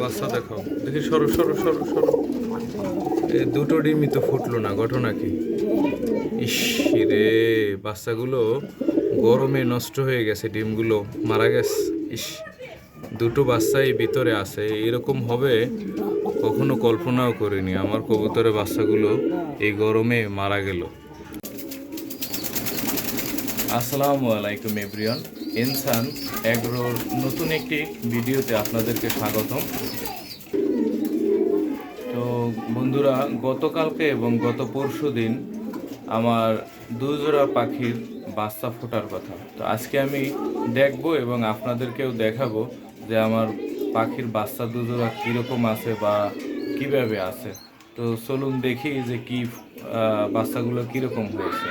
বাচ্চা দেখাও। দেখি, সরো সরো সরো সরো। দুটো ডিমই তো ফুটলো না, ঘটনা কি? ইস, রে, বাচ্চাগুলো গরমে নষ্ট হয়ে গেছে ডিমগুলো, মারা গেছে। ইস, দুটো বাচ্চাই ভিতরে আছে, এরকম হবে কখনো কল্পনাও করিনি। আমার কবুতরের বাচ্চাগুলো এই গরমে মারা গেল। আসসালামু আলাইকুম, এভরিওয়ান। ইনসান এগ্রোর নতুন একটি ভিডিওতে আপনাদেরকে স্বাগতম। তো বন্ধুরা, গতকালকে এবং গত পরশু দিন আমার দুজোড়া পাখির বাচ্চা ফোটার কথা। তো আজকে আমি দেখব এবং আপনাদেরকেও দেখাবো যে আমার পাখির বাচ্চা দুজোড়া কীরকম আছে বা কীভাবে আছে। তো চলুন দেখি যে কি বাচ্চাগুলো কীরকম হয়েছে।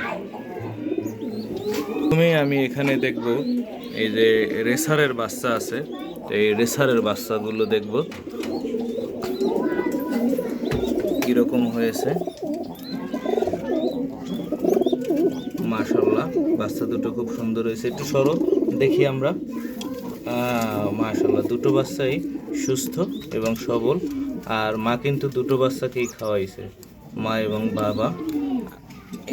প্রথমে আমি এখানে দেখব এই যে রেসারের বাচ্চা আছে এই রেসারের বাচ্চাগুলো দেখব। কীরকম হয়েছে? মাশাল্লাহ বাচ্চা দুটো খুব সুন্দর হয়েছে। একটু সরো, দেখি আমরা। মাশাল্লাহ দুটো বাচ্চাই সুস্থ এবং সবল। আর মা কিন্তু দুটো বাচ্চাকেই খাওয়াইছে, মা এবং বাবা।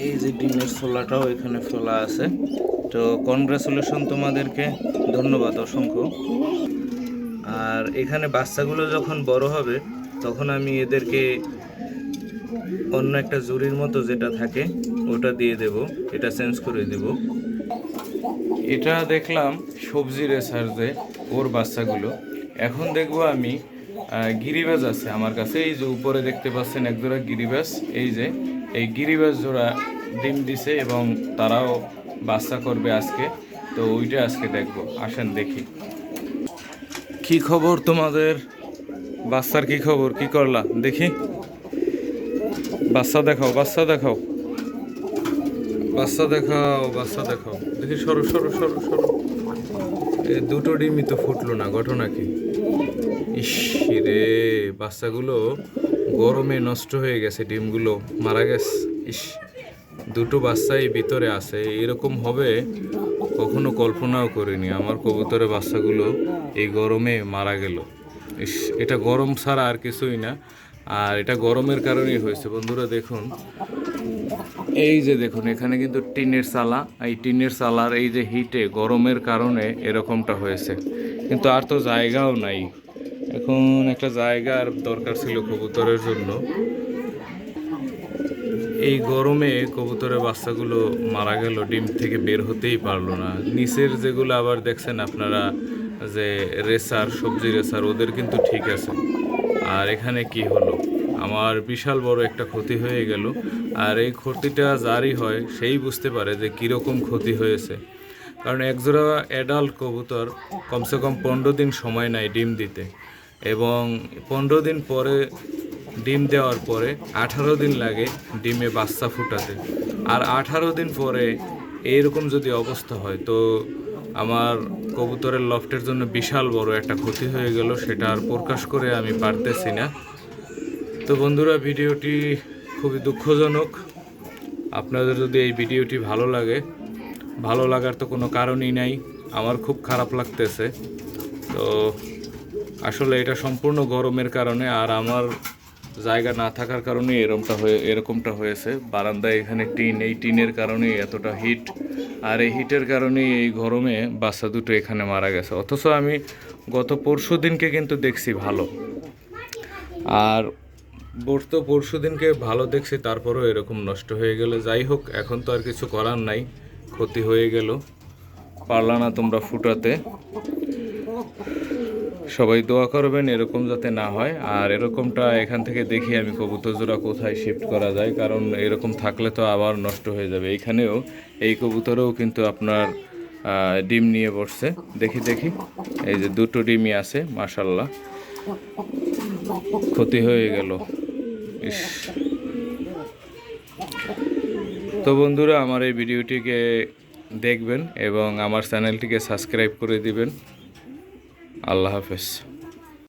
এই যে ডিমের ছোলাটাও এখানে ফেলা আছে। তো কনগ্রাচুলেশন তোমাদেরকে, ধন্যবাদ অসংখ্য। আর এখানে বাচ্চাগুলো যখন বড় হবে, তখন আমি এদেরকে অন্য একটা জুড়ির মতো যেটা থাকে, ওটা দিয়ে দেব, এটা চেঞ্জ করে দেব। এটা দেখলাম সবজি রেসার যে ওর বাচ্চাগুলো। এখন দেখব আমি গিরিবাজ আছে আমার কাছে। এই যে উপরে দেখতে পাচ্ছেন এক জোড়া গিরিবাজ, এই যে এই গিরিবাজ জোড়া ডিম দিছে এবং তারাও বাচ্চা করবে আজকে। তো ওইটা আজকে দেখব। আসেন দেখি। কি খবর তোমাদের? বাচ্চার কি খবর? কি করলা? দেখি। বাচ্চা দেখাও বাচ্চা দেখাও। বাচ্চা দেখাও বাচ্চা দেখাও। দেখি, সরো সরো সরো সরো। দুটো ডিমই তো ফুটলো না, ঘটনা কি? ইস রে, বাচ্চাগুলো গরমে নষ্ট হয়ে গেছে ডিমগুলো, মারা গেছে। ইস, দুটো বাচ্চাই ভিতরে আছে, এরকম হবে কখনো কল্পনাও করিনি। আমার কবুতরের বাচ্চাগুলো এই গরমে মারা গেল। ইস, এটা গরম ছাড়া আর কিছুই না। আর এটা গরমের কারণেই হয়েছে। বন্ধুরা, দেখুন। এই যে দেখুন, এখানে কিন্তু টিনের চালা। এই টিনের চালার এই যে হিটে গরমের কারণে এরকমটা হয়েছে। কিন্তু আর তো জায়গাও নাই। এখন একটা জায়গার দরকার ছিল কবুতরের জন্য। এই গরমে কবুতরের বাচ্চাগুলো মারা গেল, ডিম থেকে বের হতেই পারল না। নিচের যেগুলো আবার দেখছেন আপনারা, যে রেসার, সবজি রেসার, ওদের কিন্তু ঠিক আছে। আর এখানে কি হলো? আমার বিশাল বড় একটা ক্ষতি হয়ে গেল। আর এই ক্ষতিটা যারই হয়, সেই বুঝতে পারে যে কীরকম ক্ষতি হয়েছে। কারণ একজোড়া অ্যাডাল্ট কবুতর, কমসে কম পনেরো দিন সময় নেয় ডিম দিতে। এবং পনেরো দিন পরে ডিম দেওয়ার পরে আঠারো দিন লাগে ডিমে বাচ্চা ফুটাতে। আর আঠারো দিন পরে এইরকম যদি অবস্থা হয়, তো আমার কবুতরের লফটের জন্য বিশাল বড় একটা ক্ষতি হয়ে গেল, সেটা আর প্রকাশ করে আমি পারতেছি না। তো বন্ধুরা, ভিডিওটি খুবই দুঃখজনক। আপনাদের যদি এই ভিডিওটি ভালো লাগে, ভালো লাগার তো কোনো কারণই নাই, আমার খুব খারাপ লাগতেছে। তো আসলে এটা সম্পূর্ণ গরমের কারণে আর আমার জায়গা না থাকার কারণে এরকমটা হয়ে, এরকমটা হয়েছে। বারান্দায় এখানে টিন, এই টিনের কারণেই এতটা হিট আর এই হিটের কারণেই এই গরমে বাচ্চা দুটো এখানে মারা গেছে। অথচ আমি গত পরশু দিনকে কিন্তু দেখছি ভালো। আর বর্ত পরশু দিনকে ভালো দেখছি, তারপরেও এরকম নষ্ট হয়ে গেল। যাই হোক, এখন তো আর কিছু করার নাই। ক্ষতি হয়ে গেল। পারলা না তোমরা ফুটাতে। সবাই দোয়া করবেন, এরকম যাতে না হয়। আর এরকমটা এখান থেকে দেখি আমি কবুতর জোড়া কোথায় শিফট করা যায়, কারণ এরকম থাকলে তো আবার নষ্ট হয়ে যাবে। এইখানেও, এই কবুতরেও কিন্তু আপনার ডিম নিয়ে বসছে। দেখি দেখি। এই যে দুটো ডিমই আছে মাশাল্লাহ ক্ষতি হয়ে গেল। ইস। তো বন্ধুরা, আমার এই ভিডিওটিকে দেখবেন এবং আমার চ্যানেলটিকে সাবস্ক্রাইব করে দিবেন। আল্লাহ হাফেজ